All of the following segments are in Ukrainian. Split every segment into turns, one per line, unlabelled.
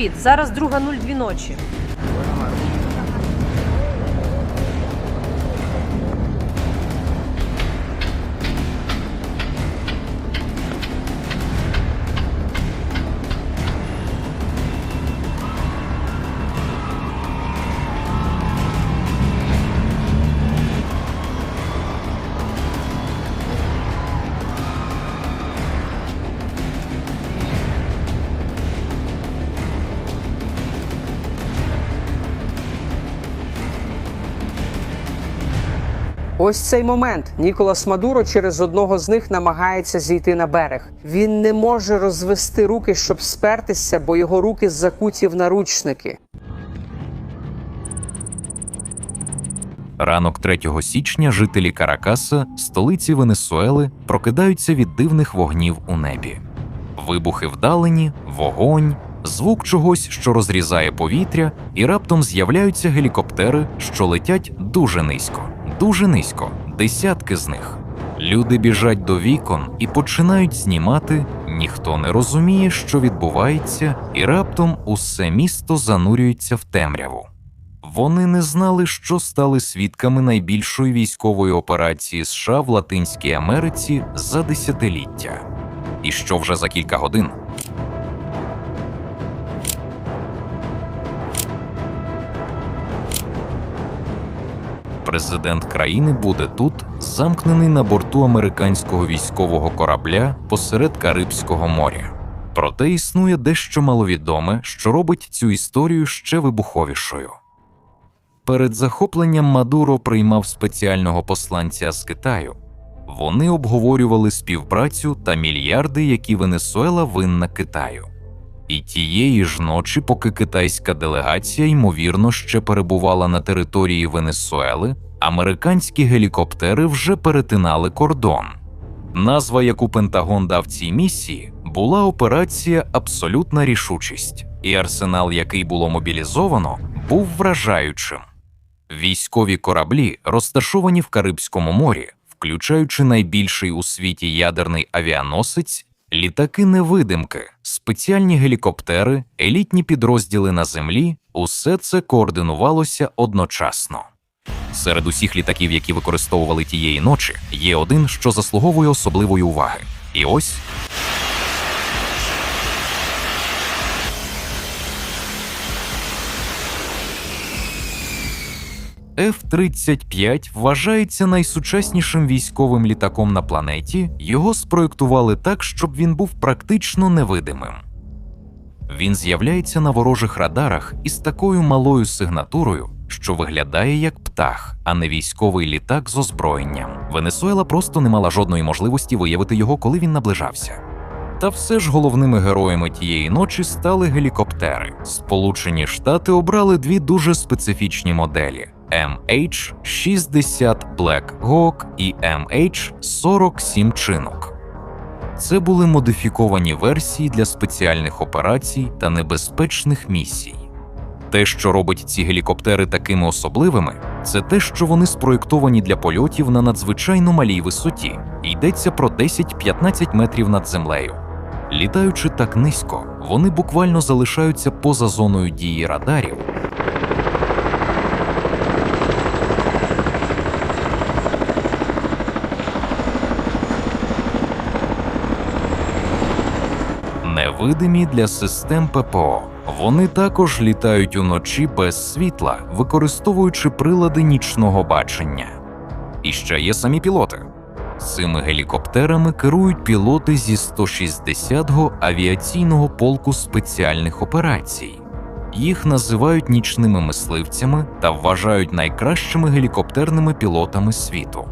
привіт. Зараз друга 02 ночі.
Ось цей момент Ніколас Мадуро через одного з них намагається зійти на берег. Він не може розвести руки, щоб спертися, бо його руки закуті в наручники.
Ранок 3 січня жителі Каракаса, столиці Венесуели, прокидаються від дивних вогнів у небі. Вибухи вдалені, вогонь, звук чогось, що розрізає повітря, і раптом з'являються гелікоптери, що летять дуже низько, дуже низько, десятки з них. Люди біжать до вікон і починають знімати. Ніхто не розуміє, що відбувається, і раптом усе місто занурюється в темряву. Вони не знали, що стали свідками найбільшої військової операції США в Латинській Америці за десятиліття. І що вже за кілька годин президент країни буде тут, замкнений на борту американського військового корабля посеред Карибського моря. Проте існує дещо маловідоме, що робить цю історію ще вибуховішою. Перед захопленням Мадуро приймав спеціального посланця з Китаю. Вони обговорювали співпрацю та мільярди, які Венесуела винна Китаю. І тієї ж ночі, поки китайська делегація, ймовірно, ще перебувала на території Венесуели, американські гелікоптери вже перетинали кордон. Назва, яку Пентагон дав цій місії, була операція Абсолютна рішучість, і арсенал, який було мобілізовано, був вражаючим. Військові кораблі, розташовані в Карибському морі, включаючи найбільший у світі ядерний авіаносець, літаки невидимки, спеціальні гелікоптери, елітні підрозділи на землі усе це координувалося одночасно. Серед усіх літаків, які використовували тієї ночі, є один, що заслуговує особливої уваги. І ось F-35 вважається найсучаснішим військовим літаком на планеті. Його спроєктували так, щоб він був практично невидимим. Він з'являється на ворожих радарах із такою малою сигнатурою, що виглядає як птах, а не військовий літак з озброєнням. Венесуела просто не мала жодної можливості виявити його, коли він наближався. Та все ж головними героями тієї ночі стали гелікоптери. Сполучені Штати обрали дві дуже специфічні моделі: MH-60 Black Hawk і MH-47 чинок. Це були модифіковані версії для спеціальних операцій та небезпечних місій. Те, що робить ці гелікоптери такими особливими, це те, що вони спроєктовані для польотів на надзвичайно малій висоті, йдеться про 10-15 метрів над землею. Літаючи так низько, вони буквально залишаються поза зоною дії радарів. Невидимі для систем ППО. Вони також літають уночі без світла, використовуючи прилади нічного бачення. І ще є самі пілоти. Цими гелікоптерами керують пілоти зі 160-го авіаційного полку спеціальних операцій. Їх називають нічними мисливцями та вважають найкращими гелікоптерними пілотами світу.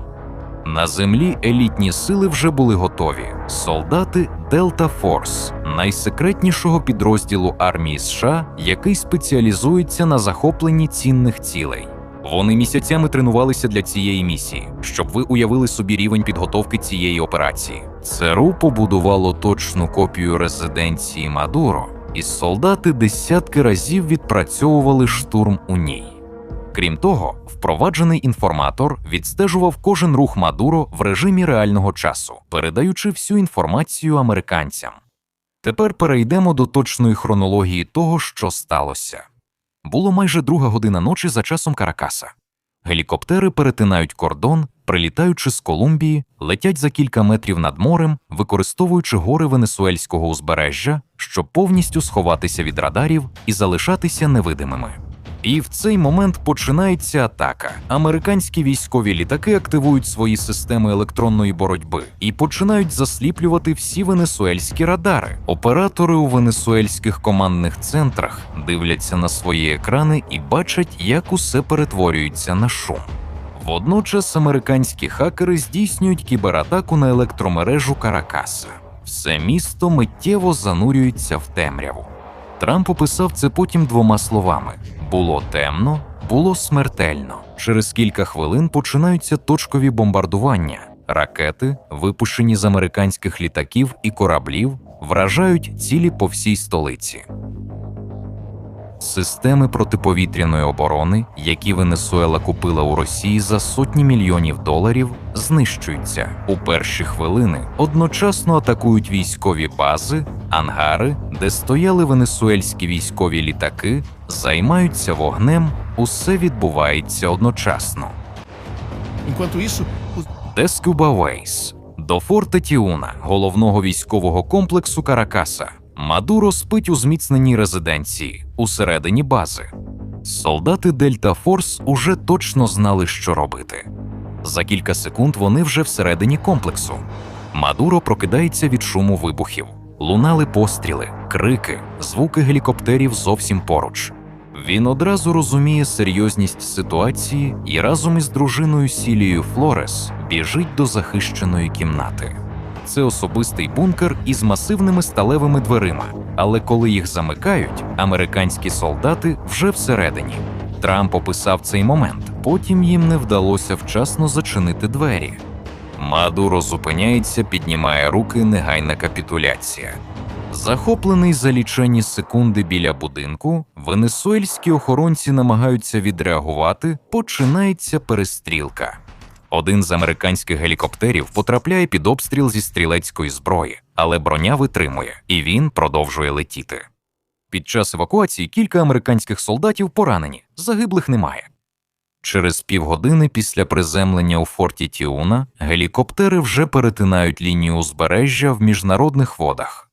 На землі елітні сили вже були готові. Солдати Delta Force, найсекретнішого підрозділу армії США, який спеціалізується на захопленні цінних цілей. Вони місяцями тренувалися для цієї місії, щоб ви уявили собі рівень підготовки цієї операції. ЦРУ побудувало точну копію резиденції Мадуро, і солдати десятки разів відпрацьовували штурм у ній. Крім того, впроваджений інформатор відстежував кожен рух Мадуро в режимі реального часу, передаючи всю інформацію американцям. Тепер перейдемо до точної хронології того, що сталося. Було майже друга година ночі за часом Каракаса. Гелікоптери перетинають кордон, прилітаючи з Колумбії, летять за кілька метрів над морем, використовуючи гори венесуельського узбережжя, щоб повністю сховатися від радарів і залишатися невидимими. І в цей момент починається атака. Американські військові літаки активують свої системи електронної боротьби і починають засліплювати всі венесуельські радари. Оператори у венесуельських командних центрах дивляться на свої екрани і бачать, як усе перетворюється на шум. Водночас американські хакери здійснюють кібератаку на електромережу Каракаса. Все місто миттєво занурюється в темряву. Трамп описав це потім двома словами: було темно, було смертельно. Через кілька хвилин починаються точкові бомбардування. Ракети, випущені з американських літаків і кораблів, вражають цілі по всій столиці. Системи протиповітряної оборони, які Венесуела купила у Росії за сотні мільйонів доларів, знищуються у перші хвилини. Одночасно атакують військові бази, ангари, де стояли венесуельські військові літаки, займаються вогнем. Усе відбувається одночасно. Дескуба Вейс до форта Тіуна, головного військового комплексу Каракаса. Мадуро спить у зміцненій резиденції усередині бази. Солдати Дельта Форс уже точно знали, що робити. За кілька секунд вони вже всередині комплексу. Мадуро прокидається від шуму вибухів. Лунали постріли, крики, звуки гелікоптерів зовсім поруч. Він одразу розуміє серйозність ситуації і разом із дружиною Сілією Флорес біжить до захищеної кімнати. Це особистий бункер із масивними сталевими дверима. Але коли їх замикають, американські солдати вже всередині. Трамп описав цей момент. Потім їм не вдалося вчасно зачинити двері. Мадуро зупиняється, піднімає руки, негайна капітуляція. Захоплений за лічені секунди біля будинку, венесуельські охоронці намагаються відреагувати, починається перестрілка. Один з американських гелікоптерів потрапляє під обстріл зі стрілецької зброї, але броня витримує, і він продовжує летіти. Під час евакуації кілька американських солдатів поранені, загиблих немає. Через півгодини після приземлення у форті Тіуна гелікоптери вже перетинають лінію узбережжя в міжнародних водах.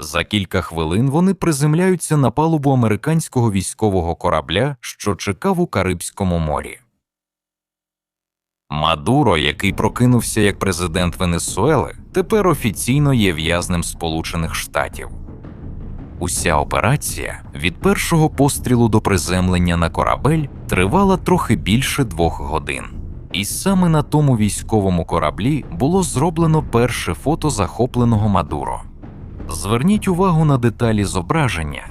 За кілька хвилин вони приземляються на палубу американського військового корабля, що чекав у Карибському морі. Мадуро, який прокинувся як президент Венесуели, тепер офіційно є в'язнем Сполучених Штатів. Уся операція від першого пострілу до приземлення на корабель тривала трохи більше двох годин. І саме на тому військовому кораблі було зроблено перше фото захопленого Мадуро. Зверніть увагу на деталі зображення.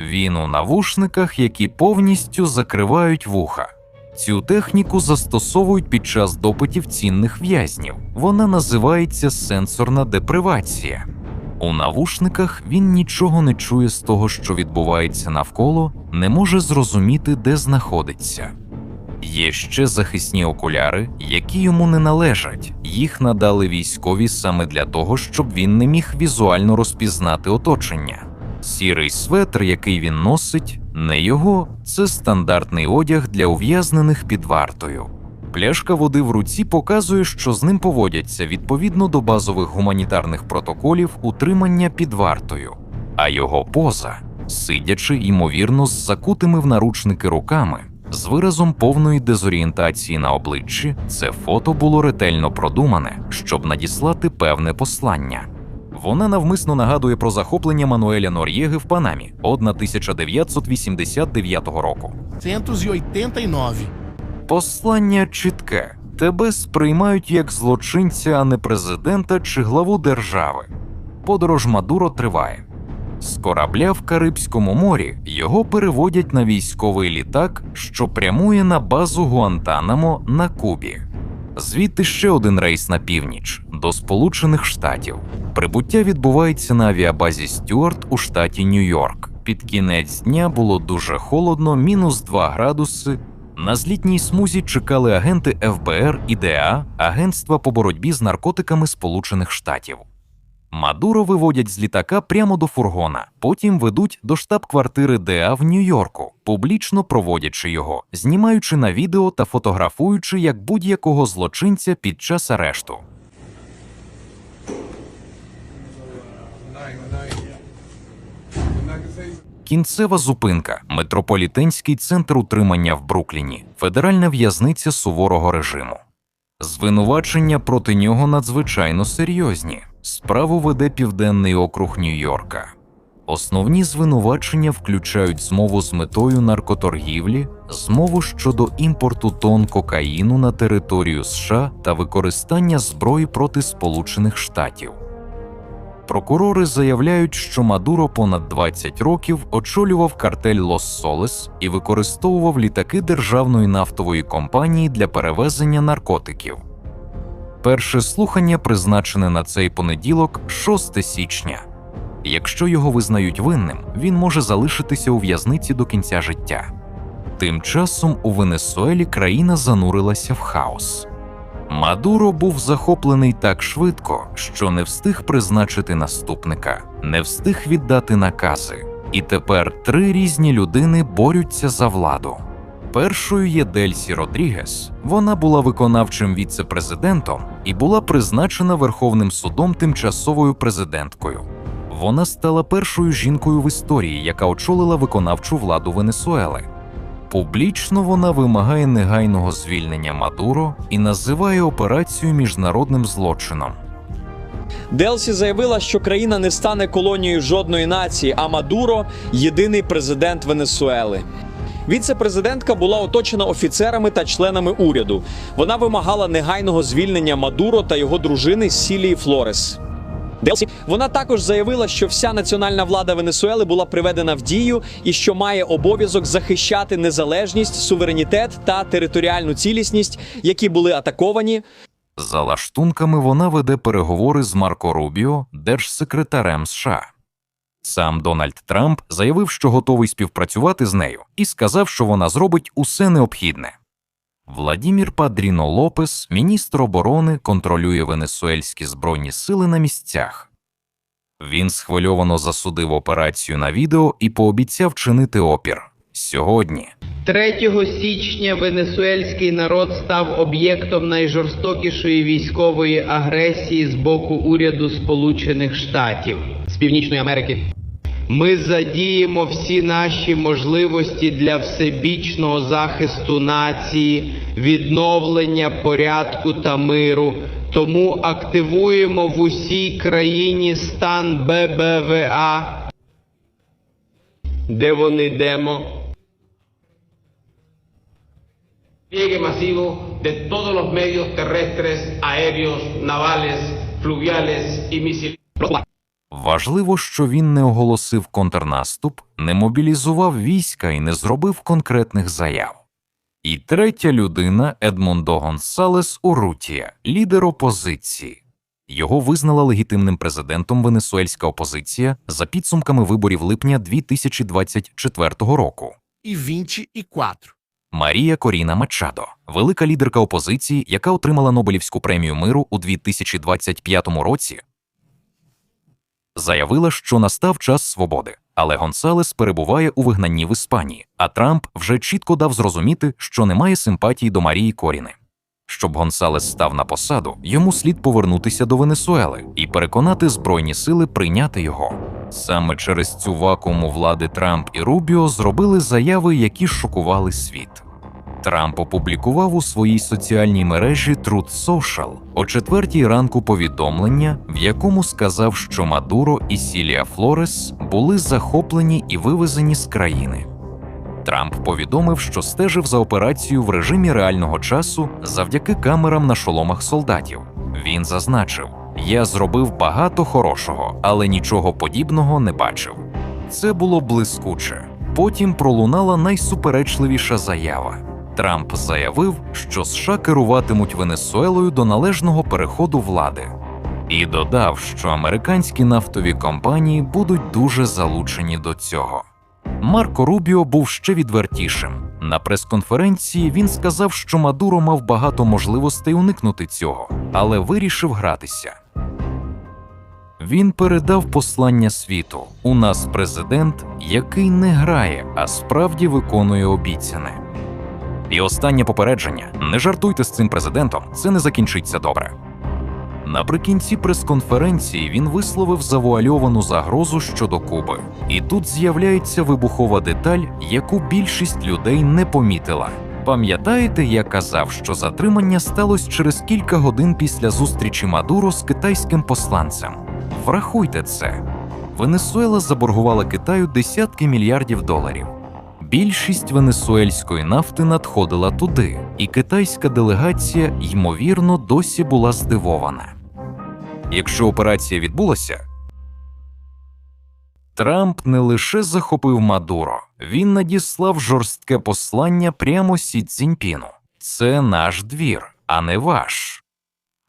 Він у навушниках, які повністю закривають вуха. Цю техніку застосовують під час допитів цінних в'язнів. Вона називається сенсорна депривація. У навушниках він нічого не чує з того, що відбувається навколо, не може зрозуміти, де знаходиться. Є ще захисні окуляри, які йому не належать. Їх надали військові саме для того, щоб він не міг візуально розпізнати оточення. Сірий светр, який він носить, не його, це стандартний одяг для ув'язнених під вартою. Пляшка води в руці показує, що з ним поводяться відповідно до базових гуманітарних протоколів утримання під вартою, а його поза, сидячи, ймовірно, з закутими в наручники руками, з виразом повної дезорієнтації на обличчі, це фото було ретельно продумане, щоб надіслати певне послання. Вона навмисно нагадує про захоплення Мануеля Нор'єги в Панамі од 1989 року.
189.
Послання чітке: тебе сприймають як злочинця, а не президента чи главу держави. Подорож Мадуро триває. З корабля в Карибському морі його переводять на військовий літак, що прямує на базу Гуантанамо на Кубі. Звідти ще один рейс на північ до Сполучених Штатів. Прибуття відбувається на авіабазі Стюарт у штаті Нью-Йорк. Під кінець дня було дуже холодно, мінус 2 градуси. На злітній смузі чекали агенти ФБР і ДА Агентства по боротьбі з наркотиками Сполучених Штатів. Мадуро виводять з літака прямо до фургона, потім ведуть до штаб-квартири ДА в Нью-Йорку, публічно проводячи його, знімаючи на відео та фотографуючи як будь-якого злочинця під час арешту. Кінцева зупинка, метрополітенський центр утримання в Брукліні, федеральна в'язниця суворого режиму. Звинувачення проти нього надзвичайно серйозні. Справу веде південний округ Нью-Йорка. Основні звинувачення включають змову з метою наркоторгівлі, змову щодо імпорту тонн кокаїну на територію США та використання зброї проти Сполучених Штатів. Прокурори заявляють, що Мадуро понад 20 років очолював картель Лос Солес і використовував літаки державної нафтової компанії для перевезення наркотиків. Перше слухання призначене на цей понеділок, 6 січня. Якщо його визнають винним, він може залишитися у в'язниці до кінця життя. Тим часом у Венесуелі країна занурилася в хаос. Мадуро був захоплений так швидко, що не встиг призначити наступника, не встиг віддати накази. І тепер три різні людини борються за владу. Першою є Дельсі Родрігес. Вона була виконавчим віце-президентом і була призначена Верховним судом тимчасовою президенткою. Вона стала першою жінкою в історії, яка очолила виконавчу владу Венесуели. Публічно вона вимагає негайного звільнення Мадуро і називає операцію міжнародним злочином.
Делсі заявила, що країна не стане колонією жодної нації, а Мадуро єдиний президент Венесуели. Віце-президентка була оточена офіцерами та членами уряду. Вона вимагала негайного звільнення Мадуро та його дружини Сілії Флорес. Вона також заявила, що вся національна влада Венесуели була приведена в дію і що має обов'язок захищати незалежність, суверенітет та територіальну цілісність, які були атаковані,
За лаштунками вона веде переговори з Марко Рубіо, держсекретарем США. Сам Дональд Трамп заявив, що готовий співпрацювати з нею, і сказав, що вона зробить усе необхідне. Владімір Падріно Лопес, міністр оборони, контролює венесуельські збройні сили на місцях. Він схвильовано засудив операцію на відео і пообіцяв чинити опір сьогодні.
3 січня венесуельський народ став об'єктом найжорстокішої військової агресії з боку уряду Сполучених Штатів з Північної Америки. Ми задіємо всі наші можливості для всебічного захисту нації, відновлення порядку та миру. Тому активуємо в усій країні стан ББВА, де вони демо.
Despliegue masivo de todos los medios terrestres, aéreos, navales, fluviales y misiles.
Важливо, що він не оголосив контрнаступ, не мобілізував війська і не зробив конкретних заяв. І третя людина Едмондо Гонсалес Урутія, лідер опозиції. Його визнала легітимним президентом венесуельська опозиція за підсумками виборів липня 2024 року.
E 24.
Марія Коріна Мачадо, велика лідерка опозиції, яка отримала Нобелівську премію миру у 2025 році, заявила, що настав час свободи, але Гонсалес перебуває у вигнанні в Іспанії, а Трамп вже чітко дав зрозуміти, що немає симпатії до Марії Коріни. Щоб Гонсалес став на посаду, йому слід повернутися до Венесуели і переконати збройні сили прийняти його. Саме через цю вакууму влади Трамп і Рубіо зробили заяви, які шокували світ. Трамп опублікував у своїй соціальній мережі Truth Social о четвертій ранку повідомлення, в якому сказав, що Мадуро і Сілія Флорес були захоплені і вивезені з країни. Трамп повідомив, що стежив за операцією в режимі реального часу завдяки камерам на шоломах солдатів. Він зазначив: Я зробив багато хорошого, але нічого подібного не бачив. Це було блискуче. Потім пролунала найсуперечливіша заява. Трамп заявив, що США керуватимуть Венесуелою до належного переходу влади, і додав, що американські нафтові компанії будуть дуже залучені до цього. Марко Рубіо був ще відвертішим. На прес-конференції він сказав, що Мадуро мав багато можливостей уникнути цього, але вирішив гратися. Він передав послання світу: у нас президент, який не грає, а справді виконує обіцяне. І останнє попередження: не жартуйте з цим президентом, це не закінчиться добре. Наприкінці прес-конференції він висловив завуальовану загрозу щодо Куби, і тут з'являється вибухова деталь, яку більшість людей не помітила. Пам'ятаєте, я казав, що затримання сталося через кілька годин після зустрічі Мадуро з китайським посланцем? Врахуйте це. Венесуела заборгувала Китаю десятки мільярдів доларів. Більшість венесуельської нафти надходила туди, і китайська делегація, ймовірно, досі була здивована. Якщо операція відбулася, Трамп не лише захопив Мадуро, він надіслав жорстке послання прямо Сі Цзіньпіну. Це наш двір, а не ваш.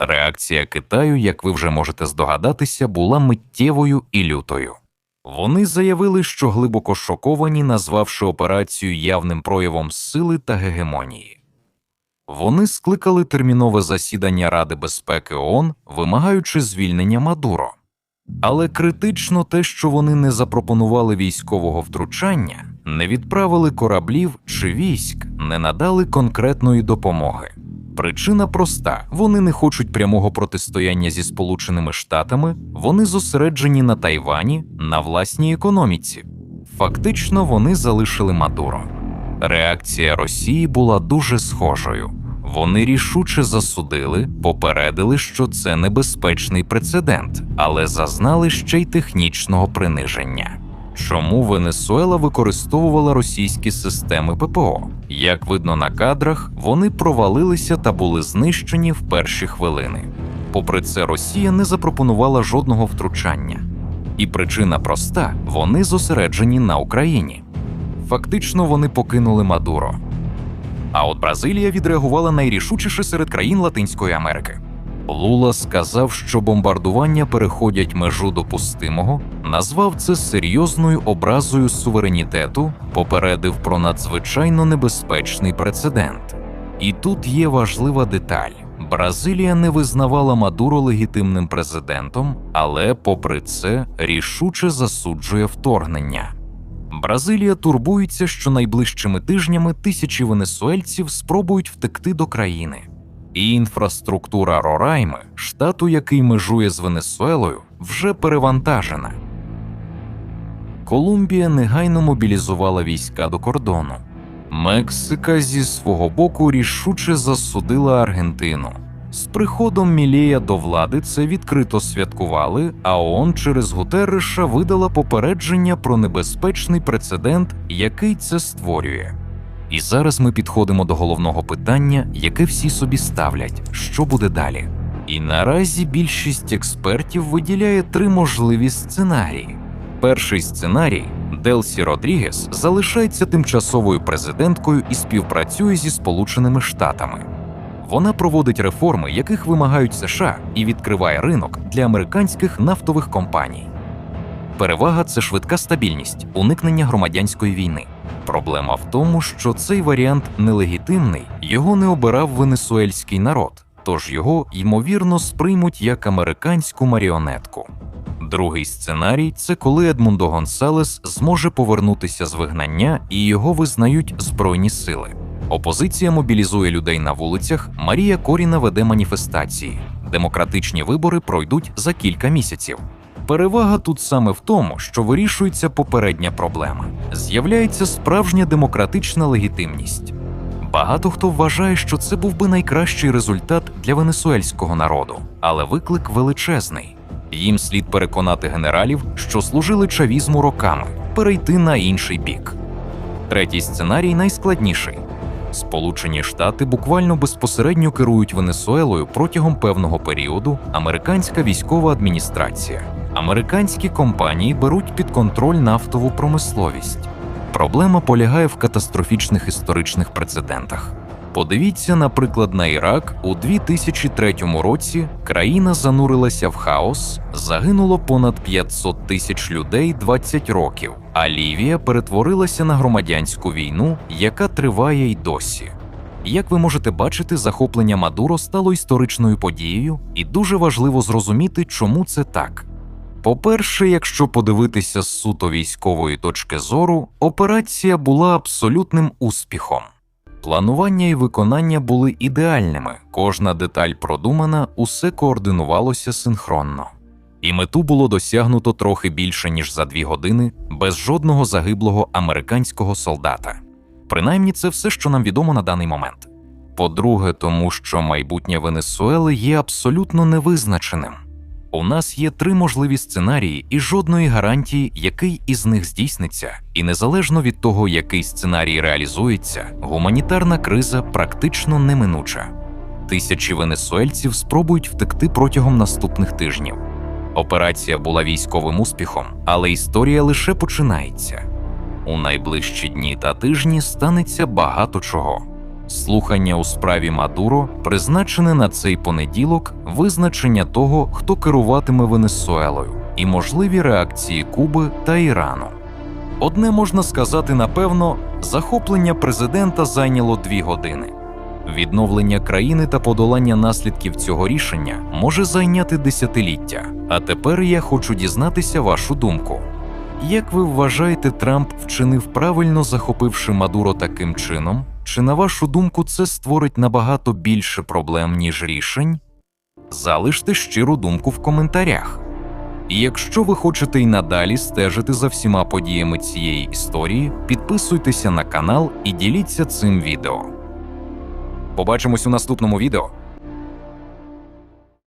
Реакція Китаю, як ви вже можете здогадатися, була миттєвою і лютою. Вони заявили, що глибоко шоковані, назвавши операцію явним проявом сили та гегемонії. Вони скликали термінове засідання Ради безпеки ООН, вимагаючи звільнення Мадуро. Але критично те, що вони не запропонували військового втручання, не відправили кораблів чи військ, не надали конкретної допомоги. Причина проста: вони не хочуть прямого протистояння зі Сполученими Штатами, вони зосереджені на Тайвані, на власній економіці. Фактично, вони залишили Мадуро. Реакція Росії була дуже схожою. Вони рішуче засудили, попередили, що це небезпечний прецедент, але зазнали ще й технічного приниження. Чому Венесуела використовувала російські системи ППО? Як видно на кадрах, вони провалилися та були знищені в перші хвилини. Попри це, Росія не запропонувала жодного втручання. І причина проста: вони зосереджені на Україні. Фактично, вони покинули Мадуро. А от Бразилія відреагувала найрішучіше серед країн Латинської Америки. Лула сказав, що бомбардування переходять межу допустимого, назвав це серйозною образою суверенітету, попередив про надзвичайно небезпечний прецедент. І тут є важлива деталь: Бразилія не визнавала Мадуро легітимним президентом, але, попри це, рішуче засуджує вторгнення. Бразилія турбується, що найближчими тижнями тисячі венесуельців спробують втекти до країни. І інфраструктура Рорайми, штату, який межує з Венесуелою, вже перевантажена. Колумбія негайно мобілізувала війська до кордону. Мексика зі свого боку рішуче засудила Аргентину. З приходом Мілея до влади це відкрито святкували, а ООН через Гутерреша видала попередження про небезпечний прецедент, який це створює. І зараз ми підходимо до головного питання, яке всі собі ставлять: що буде далі? І наразі більшість експертів виділяє три можливі сценарії. Перший сценарій Делсі Родрігес залишається тимчасовою президенткою і співпрацює зі Сполученими Штатами. Вона проводить реформи, яких вимагають США, і відкриває ринок для американських нафтових компаній. Перевага це швидка стабільність, уникнення громадянської війни. Проблема в тому, що цей варіант нелегітимний, його не обирав венесуельський народ, тож його ймовірно сприймуть як американську маріонетку. Другий сценарій це коли Едмундо Гонсалес зможе повернутися з вигнання і його визнають збройні сили. Опозиція мобілізує людей на вулицях. Марія Коріна веде маніфестації. Демократичні вибори пройдуть за кілька місяців. Перевага тут саме в тому, що вирішується попередня проблема. З'являється справжня демократична легітимність. Багато хто вважає, що це був би найкращий результат для венесуельського народу, але виклик величезний. Їм слід переконати генералів, що служили чавізму роками, перейти на інший бік. Третій сценарій найскладніший. Сполучені Штати буквально безпосередньо керують Венесуелою протягом певного періоду американська військова адміністрація. Американські компанії беруть під контроль нафтову промисловість. Проблема полягає в катастрофічних історичних прецедентах. Подивіться, наприклад, на Ірак у 2003 році країна занурилася в хаос, загинуло понад 500 тисяч людей 20 років, а Лівія перетворилася на громадянську війну, яка триває й досі. Як ви можете бачити, захоплення Мадуро стало історичною подією, і дуже важливо зрозуміти, чому це так. По-перше, якщо подивитися з суто військової точки зору, операція була абсолютним успіхом. Планування і виконання були ідеальними, кожна деталь продумана, усе координувалося синхронно. І мету було досягнуто трохи більше ніж за дві години, без жодного загиблого американського солдата. Принаймні, це все, що нам відомо на даний момент. По-друге, тому що майбутнє Венесуели є абсолютно невизначеним. У нас є три можливі сценарії і жодної гарантії, який із них здійсниться. І незалежно від того, який сценарій реалізується, гуманітарна криза практично неминуча. Тисячі венесуельців спробують втекти протягом наступних тижнів. Операція була військовим успіхом, але історія лише починається. У найближчі дні та тижні станеться багато чого. Слухання у справі Мадуро призначене на цей понеділок визначення того, хто керуватиме Венесуелою, і можливі реакції Куби та Ірану. Одне можна сказати напевно: захоплення президента зайняло дві години. Відновлення країни та подолання наслідків цього рішення може зайняти десятиліття. А тепер я хочу дізнатися вашу думку. Як ви вважаєте, Трамп вчинив правильно, захопивши Мадуро таким чином? Чи на вашу думку це створить набагато більше проблем, ніж рішень? Залиште щиру думку в коментарях. І якщо ви хочете й надалі стежити за всіма подіями цієї історії, підписуйтеся на канал і діліться цим відео. Побачимось у наступному відео.